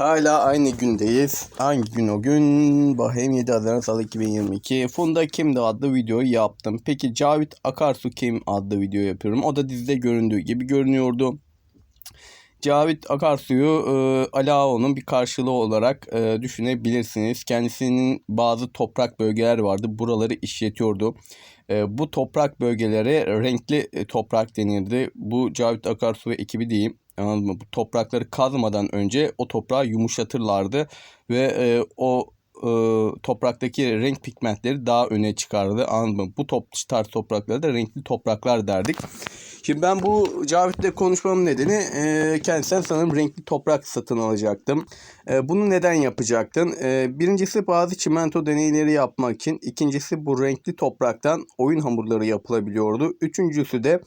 Hala aynı gündeyiz. Hangi gün o gün? Bakayım 7 Haziran Salı 2022. Funda Kimdi adlı videoyu yaptım. Peki Cavit Akarsu kim adlı video yapıyorum. O da dizide göründüğü gibi görünüyordu. Cavit Akarsu'yu e, Ali Ağa'nın bir karşılığı olarak e, düşünebilirsiniz. Kendisinin bazı toprak bölgeler vardı. Buraları işletiyordu. E, bu toprak bölgelere renkli e, toprak denirdi. Bu Cavit Akarsu ve ekibi diyeyim. Anladın mı? Bu toprakları kazmadan önce o toprağı yumuşatırlardı ve e, o e, topraktaki renk pigmentleri daha öne çıkardı. Anladın mı? Bu top, tarz topraklara da renkli topraklar derdik. Şimdi ben bu Cavit'le konuşmamın nedeni e, kendisinden sanırım renkli toprak satın alacaktım. E, bunu neden yapacaktın? E, birincisi bazı çimento deneyleri yapmak için. ikincisi bu renkli topraktan oyun hamurları yapılabiliyordu. Üçüncüsü de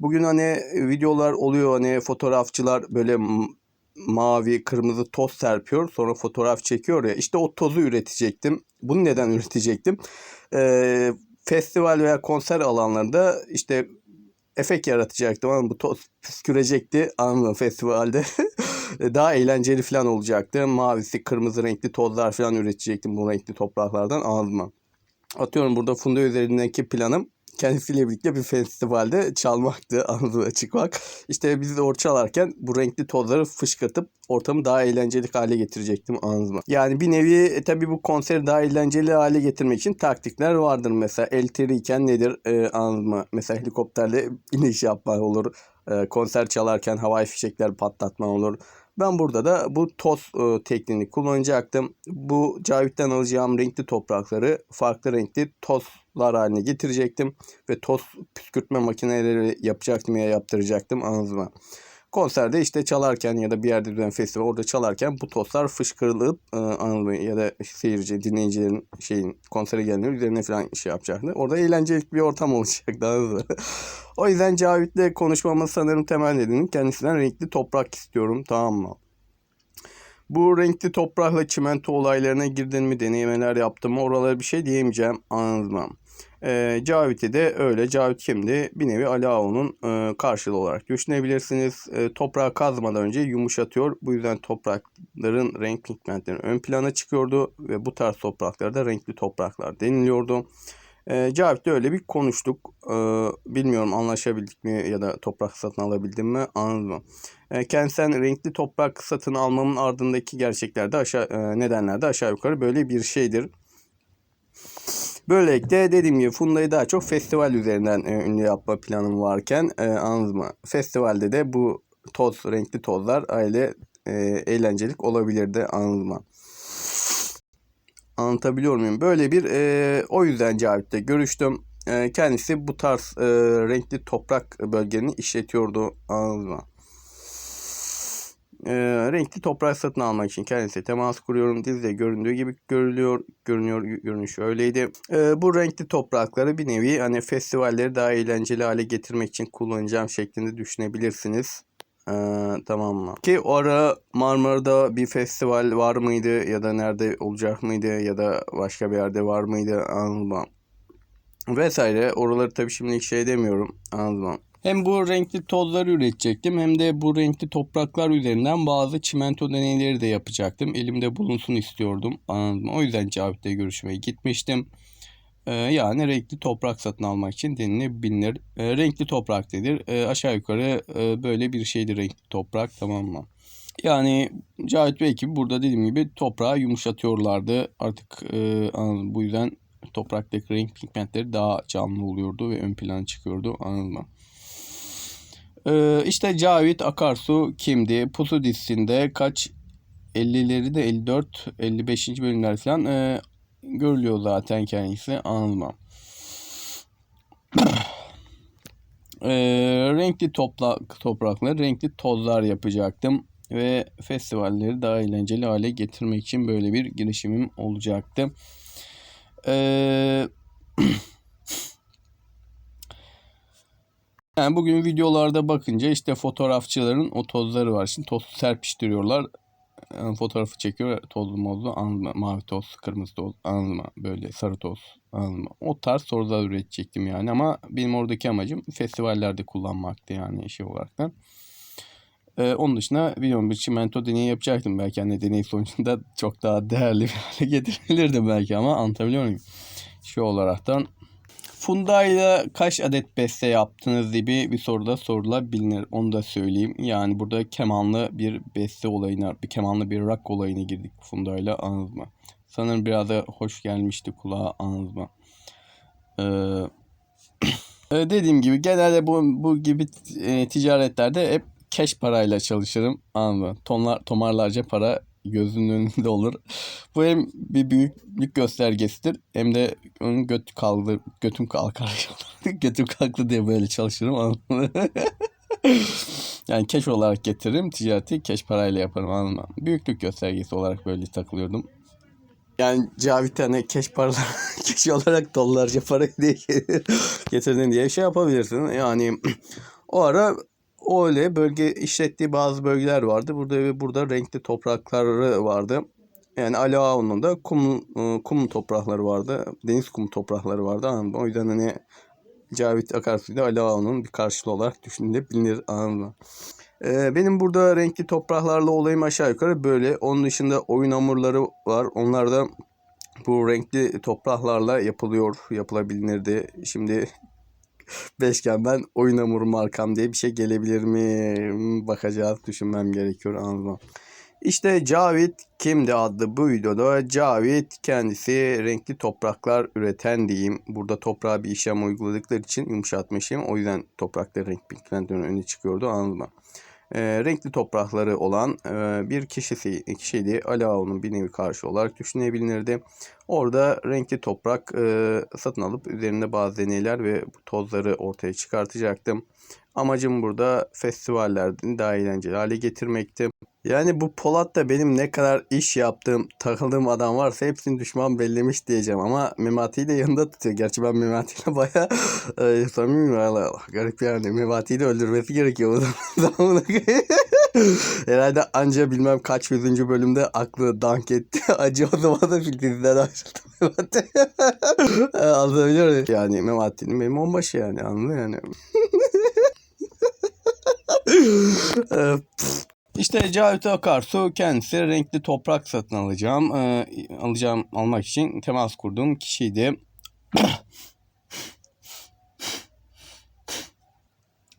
bugün hani videolar oluyor hani fotoğrafçılar böyle mavi, kırmızı toz serpiyor. Sonra fotoğraf çekiyor ya. İşte o tozu üretecektim. Bunu neden üretecektim? Ee, festival veya konser alanlarında işte efekt yaratacaktım ama bu toz püskürecekti anladın mı festivalde. Daha eğlenceli falan olacaktı. Mavisi, kırmızı renkli tozlar falan üretecektim bu renkli topraklardan anladın mı? Atıyorum burada Funda üzerindeki planım kendisiyle birlikte bir festivalde çalmaktı anladın çıkmak. İşte biz de orada çalarken bu renkli tozları fışkırtıp ortamı daha eğlenceli hale getirecektim anladın? Yani bir nevi e, tabii bu konseri daha eğlenceli hale getirmek için taktikler vardır mesela. El iken nedir e, anladın mı? Mesela helikopterle iniş yapmak olur. E, konser çalarken havai fişekler patlatma olur. Ben burada da bu toz e, tekniğini kullanacaktım. Bu Cavit'ten alacağım renkli toprakları farklı renkli tozlar haline getirecektim. Ve toz püskürtme makineleri yapacaktım ya yaptıracaktım mı? Konserde işte çalarken ya da bir yerde düzen festival orada çalarken bu tozlar fışkırılıp e, anladın mı? ya da seyirci, dinleyicilerin şeyin konsere gelenler üzerine falan şey yapacaktı. Orada eğlenceli bir ortam olacaktı anladınız mı? O yüzden Cavit'le konuşmamın sanırım temel nedeni kendisinden renkli toprak istiyorum tamam mı? Bu renkli toprakla çimento olaylarına girdin mi denemeler yaptım mı oralara bir şey diyemeyeceğim anladınız mı? Ee, Cavit'i de öyle. Cavit kimdi? Bir nevi Ali Ağa'nın e, karşılığı olarak düşünebilirsiniz. E, toprağı kazmadan önce yumuşatıyor. Bu yüzden toprakların renk pigmentleri ön plana çıkıyordu ve bu tarz topraklarda renkli topraklar deniliyordu. E, Cavit'le öyle bir konuştuk. E, bilmiyorum anlaşabildik mi ya da toprak satın alabildim mi anladın mı? E, kendisinden renkli toprak satın almamın ardındaki gerçeklerde aşağı e, nedenler de aşağı yukarı böyle bir şeydir. Böylelikle dediğim gibi Funda'yı daha çok festival üzerinden e, ünlü yapma planım varken e, anladınız mı? Festivalde de bu toz, renkli tozlar aile e, eğlencelik olabilirdi anladınız mı? Anlatabiliyor muyum? Böyle bir e, o yüzden Cavit'le görüştüm. E, kendisi bu tarz e, renkli toprak bölgeni işletiyordu anladınız mı? E, renkli toprak satın almak için kendisiyle temas kuruyorum. Dizide göründüğü gibi görülüyor, görünüyor, görünüş öyleydi. E, bu renkli toprakları bir nevi hani festivalleri daha eğlenceli hale getirmek için kullanacağım şeklinde düşünebilirsiniz. Ee, tamam mı? Ki o ara Marmara'da bir festival var mıydı ya da nerede olacak mıydı ya da başka bir yerde var mıydı anlamam. Vesaire. Oraları tabii şimdilik şey demiyorum. Anlamam. Hem bu renkli tozları üretecektim hem de bu renkli topraklar üzerinden bazı çimento deneyleri de yapacaktım. Elimde bulunsun istiyordum. Anladım. O yüzden Cavit'le görüşmeye gitmiştim. Ee, yani renkli toprak satın almak için denilebilir. Ee, renkli toprak nedir? Ee, aşağı yukarı e, böyle bir şeydir renkli toprak tamam mı? Yani Cahit ve ekibi burada dediğim gibi toprağı yumuşatıyorlardı. Artık e, anladım. bu yüzden topraktaki renk pigmentleri daha canlı oluyordu ve ön plana çıkıyordu anladın mı? Ee, işte Cavit Akarsu kimdi? Pusu dizisinde kaç 50'leri de 54 55. bölümler falan e, görülüyor zaten kendisi anılma. e, renkli topla, toprakla renkli tozlar yapacaktım ve festivalleri daha eğlenceli hale getirmek için böyle bir girişimim olacaktı. Eee Yani bugün videolarda bakınca işte fotoğrafçıların o tozları var. Şimdi toz serpiştiriyorlar. Yani fotoğrafı çekiyor tozlu mozlu mı? Mavi toz, kırmızı toz mı? Böyle sarı toz mı? O tarz sorular üretecektim yani ama benim oradaki amacım festivallerde kullanmaktı yani şey olarak da. Ee, onun dışında biliyorum bir çimento deneyi yapacaktım. Belki hani deney sonucunda çok daha değerli bir hale getirebilirdim belki ama anlatabiliyor muyum? Şu olaraktan Funda ile kaç adet beste yaptınız gibi bir soruda sorulabilir. Onu da söyleyeyim. Yani burada kemanlı bir beste olayına, bir kemanlı bir rock olayına girdik Funda ile anladınız mı? Sanırım biraz da hoş gelmişti kulağa anladınız mı? Ee, e, dediğim gibi genelde bu, bu gibi e, ticaretlerde hep cash parayla çalışırım anladın mı? Tonlar, tomarlarca para gözünün önünde olur. Bu hem bir büyüklük göstergesidir hem de onun göt kaldı, götüm kalkar. götüm kalktı diye böyle çalışırım yani keş olarak getiririm ticareti keş parayla yaparım anladın mı? Büyüklük göstergesi olarak böyle takılıyordum. Yani Cavit hani keş paralar keş olarak dolarca para diye getirdin diye şey yapabilirsin. Yani o ara öyle bölge işlettiği bazı bölgeler vardı. Burada ve burada renkli toprakları vardı. Yani Ali da kum, kum toprakları vardı. Deniz kum toprakları vardı. Anladın? O yüzden hani Cavit Akarsu'yla Ali bir karşılığı olarak düşünülebilir. Anladın mı? Ee, benim burada renkli topraklarla olayım aşağı yukarı böyle. Onun dışında oyun hamurları var. Onlar da bu renkli topraklarla yapılıyor, yapılabilirdi. Şimdi beşgen ben oyun hamuru markam diye bir şey gelebilir mi? Bakacağız, düşünmem gerekiyor anlamam. İşte Cavit kimdi adlı bu videoda Cavit kendisi renkli topraklar üreten diyeyim. Burada toprağa bir işlem uyguladıkları için yumuşatmışım. O yüzden toprakları renk pigmentlerinin öne çıkıyordu anladın mı? E, renkli toprakları olan e, bir kişisi, kişiydi. Ali bir nevi karşı olarak düşünebilirdi. Orada renkli toprak e, satın alıp üzerinde bazı deneyler ve tozları ortaya çıkartacaktım. Amacım burada festivallerden daha eğlenceli hale getirmekti. Yani bu Polat da benim ne kadar iş yaptığım, takıldığım adam varsa hepsini düşman bellemiş diyeceğim. Ama Memati'yi de yanında tutuyor. Gerçi ben Memati'yle baya e, samimiyim. Allah Allah. Garip yani. Memati'yi de öldürmesi gerekiyor. o zaman. Herhalde anca bilmem kaç yüzüncü bölümde aklı dank etti. Acı o zaman da diziden ayrıldı Memati. Anlatabiliyor muyum? Yani Memati'nin benim onbaşı yani anladın yani. İşte Cavit Akarsu kendisi renkli toprak satın alacağım. Ee, alacağım almak için temas kurduğum kişiydi.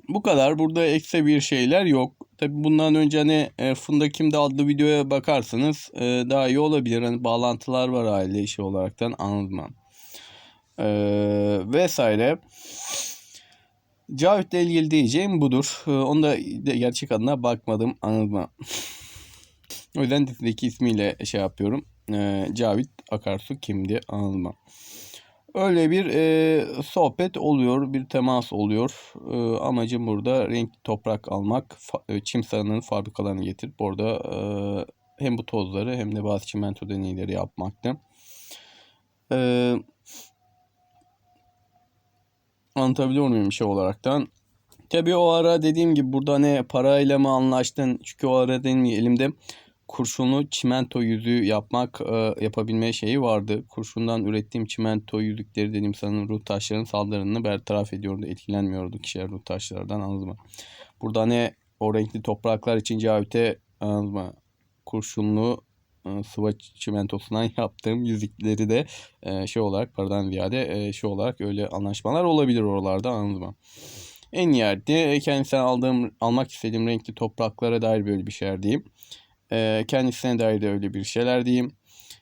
Bu kadar. Burada ekse bir şeyler yok. Tabi bundan önce hani e, Funda Kim'de adlı videoya bakarsanız e, daha iyi olabilir. Hani bağlantılar var aile işi olaraktan anlatmam. E, vesaire. Cavit'le ilgili diyeceğim budur. Ee, onu da gerçek adına bakmadım anılma. o yüzden dizideki ismiyle şey yapıyorum. Ee, Cavit Akarsu kimdi anılma. Öyle bir e, sohbet oluyor, bir temas oluyor. E, amacım burada renkli toprak almak, fa, e, çim sahanının fabrikalarını getirip orada e, hem bu tozları hem de bazı çimento deneyleri yapmaktı. E, Anlatabiliyor muyum şey olaraktan? Tabii o ara dediğim gibi burada ne parayla mı anlaştın? Çünkü o ara benim elimde kurşunlu çimento yüzüğü yapmak e, yapabilme şeyi vardı. Kurşundan ürettiğim çimento yüzükleri dediğim sanırım ruh taşlarının saldırını bertaraf ediyordu. Etkilenmiyordu kişiler ruh taşlardan anladın mı? Burada ne o renkli topraklar için Cavit'e anladın mı? Kurşunlu sıva çimentosundan yaptığım yüzükleri de e, şey olarak paradan ziyade e, şey olarak öyle anlaşmalar olabilir oralarda anladın mı? En nihayetinde kendisinden aldığım, almak istediğim renkli topraklara dair böyle bir şeyler diyeyim. E, kendisine dair de öyle bir şeyler diyeyim.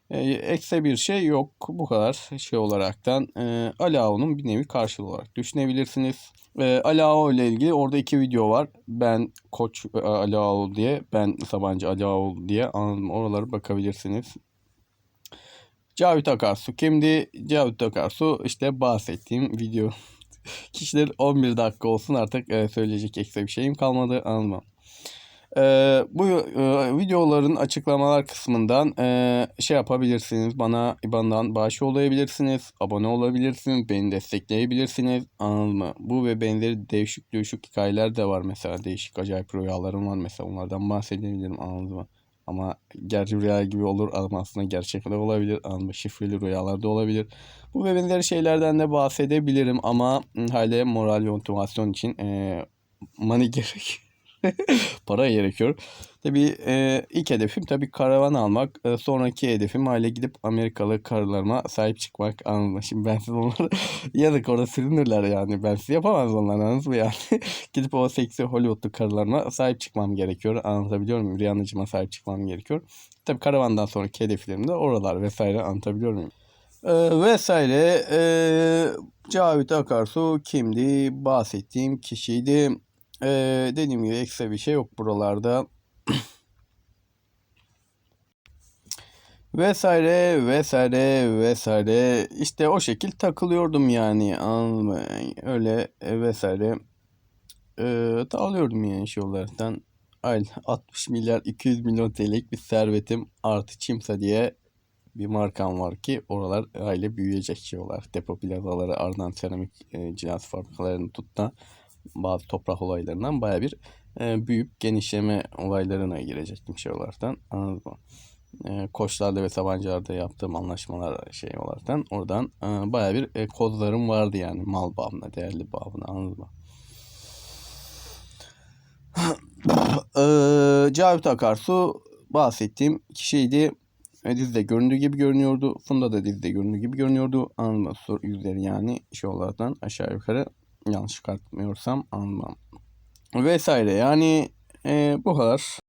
E, ekse bir şey yok. Bu kadar şey olaraktan e, Alao'nun bir nevi karşılığı olarak düşünebilirsiniz. E, Alao ile ilgili orada iki video var. Ben Koç e, Alao diye, ben Sabancı Alao diye anladım. Oraları bakabilirsiniz. Cavit Akarsu kimdi? Cavit Akarsu işte bahsettiğim video. Kişiler 11 dakika olsun artık e, söyleyecek ekstra bir şeyim kalmadı anlamam. Ee, bu e, videoların açıklamalar kısmından e, şey yapabilirsiniz. Bana IBAN'dan bağış olabilirsiniz. Abone olabilirsiniz. Beni destekleyebilirsiniz. Anladın mı? Bu ve benzeri değişik değişik hikayeler de var mesela. Değişik acayip rüyalarım var mesela. Onlardan bahsedebilirim. Anladın mı? Ama gerçi rüya gibi olur ama aslında gerçek de olabilir. Anladın mı? Şifreli rüyalar da olabilir. Bu ve benzeri şeylerden de bahsedebilirim ama hala moral ve motivasyon için e, money gerek. Para gerekiyor. Tabii e, ilk hedefim tabii karavan almak. E, sonraki hedefim aile gidip Amerikalı karılarıma sahip çıkmak. Anladın? Şimdi ben siz onları yazık orada sürünürler yani. Ben siz yapamaz onlar anladınız mı yani? gidip o seksi Hollywoodlu karılarıma sahip çıkmam gerekiyor. Anlatabiliyor muyum? Rihanna'cıma sahip çıkmam gerekiyor. Tabii karavandan sonraki hedeflerim de oralar vesaire anlatabiliyor muyum? Ee, vesaire. Ee, Cavit Akarsu kimdi? Bahsettiğim kişiydi. Ee, dediğim gibi ekstra bir şey yok buralarda. vesaire vesaire vesaire. İşte o şekil takılıyordum yani. Anladın öyle e, vesaire. E, dağılıyordum yani şey olaraktan. Aynen 60 milyar 200 milyon TL'lik bir servetim artı Çimsa diye bir markam var ki oralar aile büyüyecek şey olarak. Depo plazaları ardından seramik e, cihaz fabrikalarını tut da bazı toprak olaylarından baya bir e, büyüyüp genişleme olaylarına girecektim şey olaraktan anladın mı? E, Koçlar'da ve Sabancılar'da yaptığım anlaşmalar şey olaraktan oradan e, baya bir e, kozlarım vardı yani mal bağımına, değerli bağımına anladın mı? Eee Cavit Akarsu bahsettiğim kişiydi. E, dizide göründüğü gibi görünüyordu. Funda da dizide göründüğü gibi görünüyordu. Anılma soru yüzleri yani şey olaraktan aşağı yukarı yanlış çıkartmıyorsam anlamam. Vesaire yani e, bu kadar.